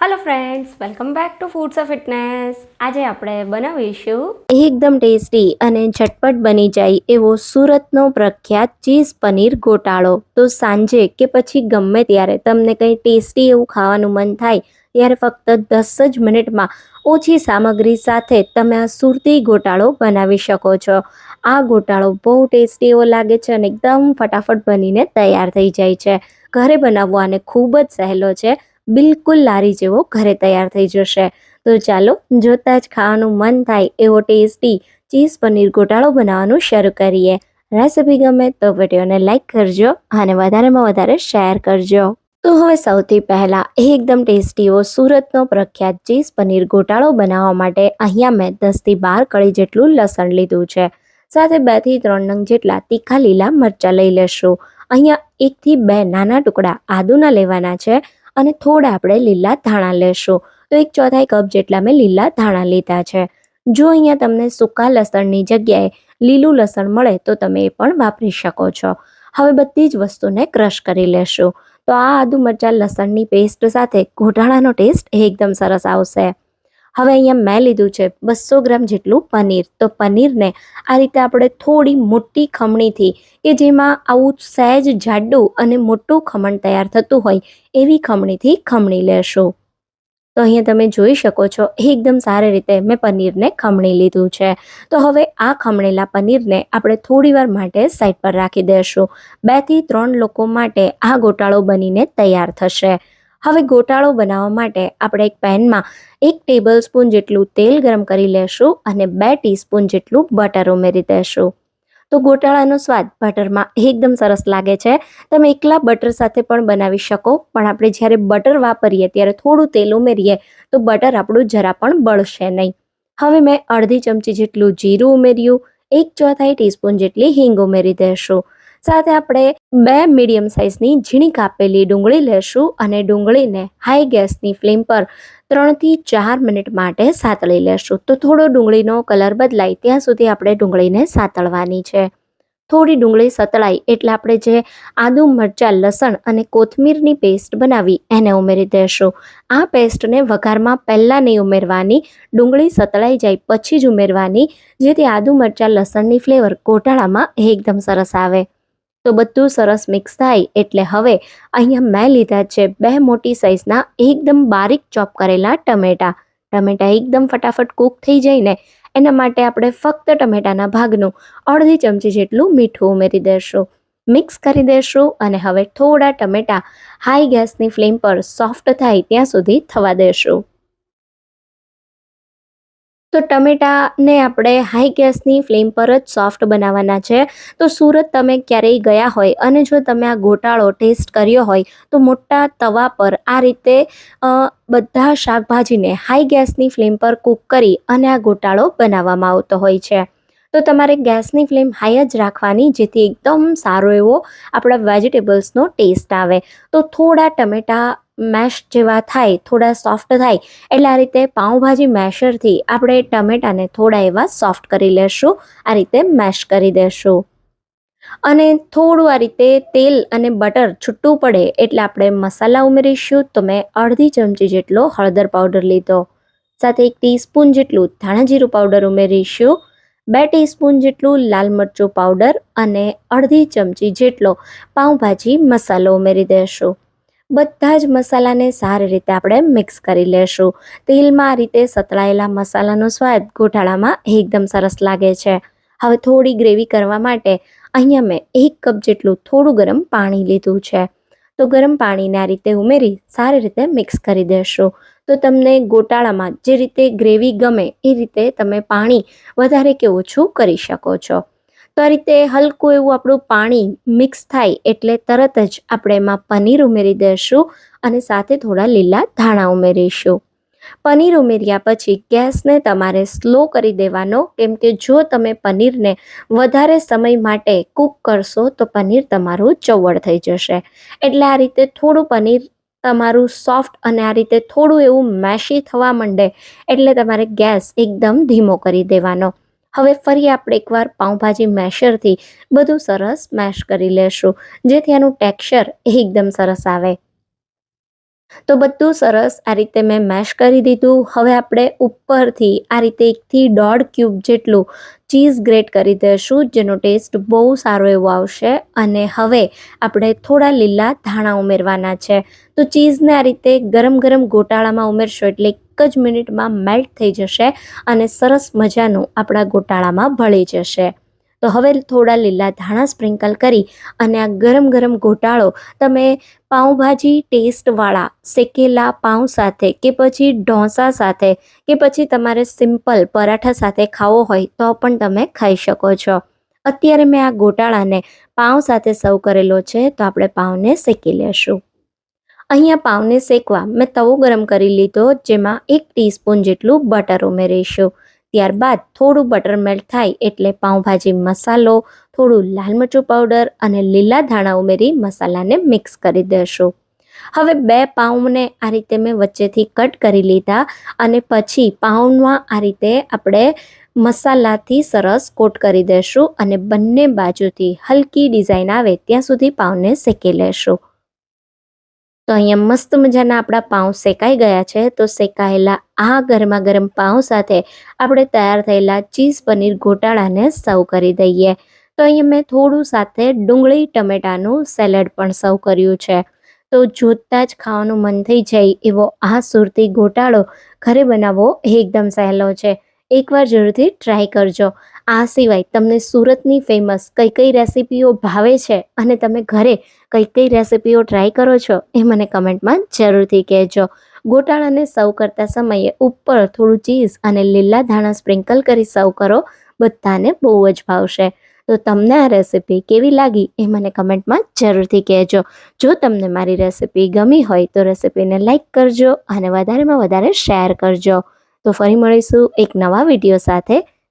Hello friends welcome back to foods of fitness આજે આપણે બનાવીશું એકદમ ટેસ્ટી અને ઝટપટ બની જાય એવો સુરતનો પ્રખ્યાત ચીઝ પનીર ગોટાળો. તો સાંજે કે પછી ગમે ત્યારે તમને કંઈ ટેસ્ટી એવું ખાવાનું મન થાય, ત્યારે ફક્ત દસ જ મિનિટમાં ઓછી સામગ્રી સાથે તમે આ સુરતી ગોટાળો બનાવી શકો છો. આ ગોટાળો બહુ ટેસ્ટી એવો લાગે છે અને એકદમ ફટાફટ બનીને તૈયાર થઈ જાય છે. ઘરે બનાવવો આને ખૂબ જ સહેલો છે. બિલકુલ લારી જેવો ઘરે તૈયાર થઈ જશે. તો ચાલો જોતા જ ખાવાનું મન થાય એવો ટેસ્ટી ચીઝ પનીર ગોટાળો બનાવવાનું શરૂ કરીએ. રેસિપી ગમે તો વિડીયોને લાઇક કરજો અને વધારેમાં વધારે શેર કરજો. તો હવે સૌથી પહેલાં એકદમ ટેસ્ટી એવો સુરતનો પ્રખ્યાત ચીઝ પનીર ગોટાળો બનાવવા માટે અહીંયા મેં દસથી બાર કળી જેટલું લસણ લીધું છે. સાથે બેથી ત્રણ નંગ જેટલા તીખા લીલા મરચાં લઈ લેશું. અહીંયા એકથી બે નાના ટુકડા આદુના લેવાના છે. અને થોડા આપણે લીલા ધાણા લેશું. તો એક ચોથાઈ કપ જેટલા મેં લીલા ધાણા લીધા છે. જો અહીંયા તમને સૂકા લસણની જગ્યાએ લીલું લસણ મળે, તો તમે એ પણ વાપરી શકો છો. હવે બધી જ વસ્તુને ક્રશ કરી લેશું. તો આ આદુ મરચાં લસણની પેસ્ટ સાથે ઘોટાળાનો ટેસ્ટ એકદમ સરસ આવશે. હવે અહીંયા મેં લીધું છે બસો ગ્રામ જેટલું પનીર. તો પનીરને આ રીતે આપણે થોડી મોટી ખમણીથી, કે જેમાં આવું સહેજ જાડું અને મોટું ખમણ તૈયાર થતું હોય, એવી ખમણીથી ખમણી લેશું. તો અહીંયા તમે જોઈ શકો છો, એકદમ સારી રીતે મેં પનીરને ખમણી લીધું છે. તો હવે આ ખમણેલા પનીરને આપણે થોડીવાર માટે સાઈડ પર રાખી દઈશું બેથી ત્રણ લોકો માટે આ ગોટાળો બનીને તૈયાર થશે. હવે ગોટાળો બનાવવા માટે આપણે એક પેનમાં એક ટેબલ સ્પૂન જેટલું તેલ ગરમ કરી લેશું અને બે ટીસ્પૂન જેટલું બટર ઉમેરી દેશું. તો ગોટાળાનો સ્વાદ બટરમાં એકદમ સરસ લાગે છે. તમે એકલા બટર સાથે પણ બનાવી શકો, પણ આપણે જ્યારે બટર વાપરીએ, ત્યારે થોડું તેલ ઉમેરીએ, તો બટર આપણું જરા પણ બળશે નહીં. હવે મેં અડધી ચમચી જેટલું જીરું ઉમેર્યું, એક ચોથાઈ ટીસ્પૂન જેટલી હિંગ ઉમેરી દેશું. સાથે આપણે બે મીડિયમ સાઇઝની ઝીણી કાપેલી ડુંગળી લેશું અને ડુંગળીને હાઈ ગેસની ફ્લેમ પર ત્રણથી ચાર મિનિટ માટે સાતળી લેશું. તો થોડો ડુંગળીનો કલર બદલાય ત્યાં સુધી આપણે ડુંગળીને સાતળવાની છે. થોડી ડુંગળી સતળાય એટલે આપણે જે આદુ, મરચાં, લસણ અને કોથમીરની પેસ્ટ બનાવી એને ઉમેરી દેશું. આ પેસ્ટને વઘારમાં પહેલાં નહીં ઉમેરવાની, ડુંગળી સતળાઈ જાય પછી જ ઉમેરવાની, જેથી આદુ, મરચાં, લસણની ફ્લેવર ગોટાળામાં એકદમ સરસ આવે. તો બધું સરસ મિક્સ થાય. એટલે હવે અહીંયા મેં લીધા છે બે મોટી સાઇઝના એકદમ બારીક ચોપ કરેલા ટમેટા. ટમેટા એકદમ ફટાફટ કૂક થઈ જાય ને, એના માટે આપણે ફક્ત ટમેટાના ભાગનું અડધી ચમચી જેટલું મીઠું ઉમેરી દઈશું મિક્સ કરી દઈશું અને હવે થોડા ટમેટા હાઈ ગેસની ફ્લેમ પર સોફ્ટ થાય ત્યાં સુધી થવા દેશું. તો ટમેટાને આપણે હાઈ ગેસની ફ્લેમ પર જ સોફ્ટ બનાવવાના છે. તો સુરત તમે ક્યારેય ગયા હોય અને જો તમે આ ગોટાળો ટેસ્ટ કર્યો હોય, તો મોટા તવા પર આ રીતે બધા શાકભાજીને હાઈ ગેસની ફ્લેમ પર કૂક કરી અને આ ગોટાળો બનાવવામાં આવતો હોય છે. તો તમારે ગેસની ફ્લેમ હાઈ જ રાખવાની, જેથી એકદમ સારો એવો આપણા વેજીટેબલ્સનો ટેસ્ટ આવે. તો થોડા ટમેટા મેશ જેવા થાય, થોડા સોફ્ટ થાય, એટલે આ રીતે પાઉંભાજી મેશરથી આપણે ટમેટાને થોડા એવા સોફ્ટ કરી લેશું, આ રીતે મેશ કરી દેશું. અને થોડું આ રીતે તેલ અને બટર છૂટું પડે એટલે આપણે મસાલા ઉમેરીશું, તો મેં અડધી ચમચી જેટલો હળદર પાવડર લીધો. સાથે એક ટીસ્પૂન જેટલું ધાણા જીરું પાવડર ઉમેરીશું, બે ટીસ્પૂન જેટલું લાલ મરચું પાવડર અને અડધી ચમચી જેટલો પાઉંભાજી મસાલો ઉમેરી દેશું. બધા જ મસાલાને સારી રીતે આપણે મિક્સ કરી લેશું. તેલમાં આ રીતે સતળાયેલા મસાલાનો સ્વાદ ગોટાળામાં એકદમ સરસ લાગે છે. હવે થોડી ગ્રેવી કરવા માટે અહીંયા મેં એક કપ જેટલું થોડું ગરમ પાણી લીધું છે. તો ગરમ પાણીને આ રીતે ઉમેરી સારી રીતે મિક્સ કરી દેશું. તો તમને ગોટાળામાં જે રીતે ગ્રેવી ગમે એ રીતે તમે પાણી વધારે કે ઓછું કરી શકો છો. તો આ રીતે હલકું એવું આપણું પાણી મિક્સ થાય એટલે તરત જ આપણે એમાં પનીર ઉમેરી દઈશું અને સાથે થોડા લીલા ધાણા ઉમેરીશું. પનીર ઉમેર્યા પછી ગેસને તમારે સ્લો કરી દેવાનો, કેમ કે જો તમે પનીરને વધારે સમય માટે કૂક કરશો તો પનીર તમારું ચવડ થઈ જશે. એટલે આ રીતે થોડું પનીર તમારું સોફ્ટ અને આ રીતે થોડું એવું મેશી થવા માંડે એટલે તમારે ગેસ એકદમ ધીમો કરી દેવાનો. હવે ફરી આપણે એકવાર પાઉંભાજી મેશરથી બધું સરસ મેશ કરી લેશું, જેથી આનું ટેક્સચર એકદમ સરસ આવે. તો બધું સરસ આ રીતે મેં મેશ કરી દીધું. હવે આપણે ઉપરથી આ રીતે એકથી દોઢ ક્યુબ જેટલું ચીઝ ગ્રેટ કરી દઈશું જેનો ટેસ્ટ બહુ સારો એવો આવશે. અને હવે આપણે થોડા લીલા ધાણા ઉમેરવાના છે. તો ચીઝને આ રીતે ગરમ ગરમ ગોટાળામાં ઉમેરશો એટલે એક જ મિનિટમાં મેલ્ટ થઈ જશે અને સરસ મજાનું આપણા ગોટાળામાં ભળી જશે. તો હવે થોડા લીલા ધાણા સ્પ્રિંકલ કરી અને આ ગરમ ગરમ ગોટાળો તમે પાઉંભાજી ટેસ્ટવાળા શેકેલા પાઉં સાથે કે પછી ઢોસા સાથે કે પછી તમારે સિમ્પલ પરાઠા સાથે ખાવો હોય તો પણ તમે ખાઈ શકો છો. અત્યારે મેં આ ગોટાળાને પાઉં સાથે સર્વ કરેલો છે તો આપણે પાઉંને શેકી લેશું. અહીંયા પાવને શેકવા મેં તવો ગરમ કરી લીધો, જેમાં એક ટીસ્પૂન જેટલું બટર ઉમેરીશું. ત્યારબાદ થોડું બટર મેલ્ટ થાય એટલે પાઉંભાજી મસાલો, થોડું લાલ મરચું પાવડર અને લીલા ધાણા ઉમેરી મસાલાને મિક્સ કરી દેશું. હવે બે પાઉંને આ રીતે મેં વચ્ચેથી કટ કરી લીધા અને પછી પાઉંમાં આ રીતે આપણે મસાલાથી સરસ કોટ કરી દેશું અને બંને બાજુથી હલકી ડિઝાઇન આવે ત્યાં સુધી પાઉંને શેકી લેશું. તો અહીંયા મસ્ત મજાના આપણા પાઉં શેકાઈ ગયા છે. તો શેકાયેલા આ ગરમા ગરમ પાઉં સાથે આપણે તૈયાર થયેલા ચીઝ પનીર ગોટાળાને સર્વ કરી દઈએ. તો અહીંયા મેં થોડું સાથે ડુંગળી, ટમેટાનું સેલેડ પણ સર્વ કર્યું છે. તો જોતાં જ ખાવાનું મન થઈ જાય એવો આ સુરતી ગોટાળો ઘરે બનાવવો એકદમ સહેલો છે. એકવાર જરૂરથી ટ્રાય કરજો. આ સિવાય તમને સુરતની ફેમસ કઈ કઈ રેસિપીઓ ભાવે છે અને તમે ઘરે કઈ કઈ રેસિપીઓ ટ્રાય કરો છો એ મને કમેન્ટમાં જરૂરથી કહેજો. ગોટાળાને સર્વ કરતા સમયે ઉપર થોડું ચીઝ અને લીલા ધાણા સ્પ્રિંકલ કરી સર્વ કરો. બધાને બહુ જ ભાવશે. તો તમને આ રેસિપી કેવી લાગી એ મને કમેન્ટમાં જરૂરથી કહેજો. જો તમને મારી રેસિપી ગમી હોય તો રેસિપીને લાઇક કરજો અને વધારેમાં વધારે શેર કરજો. તો ફરી મળીશું એક નવા વીડિયો સાથે.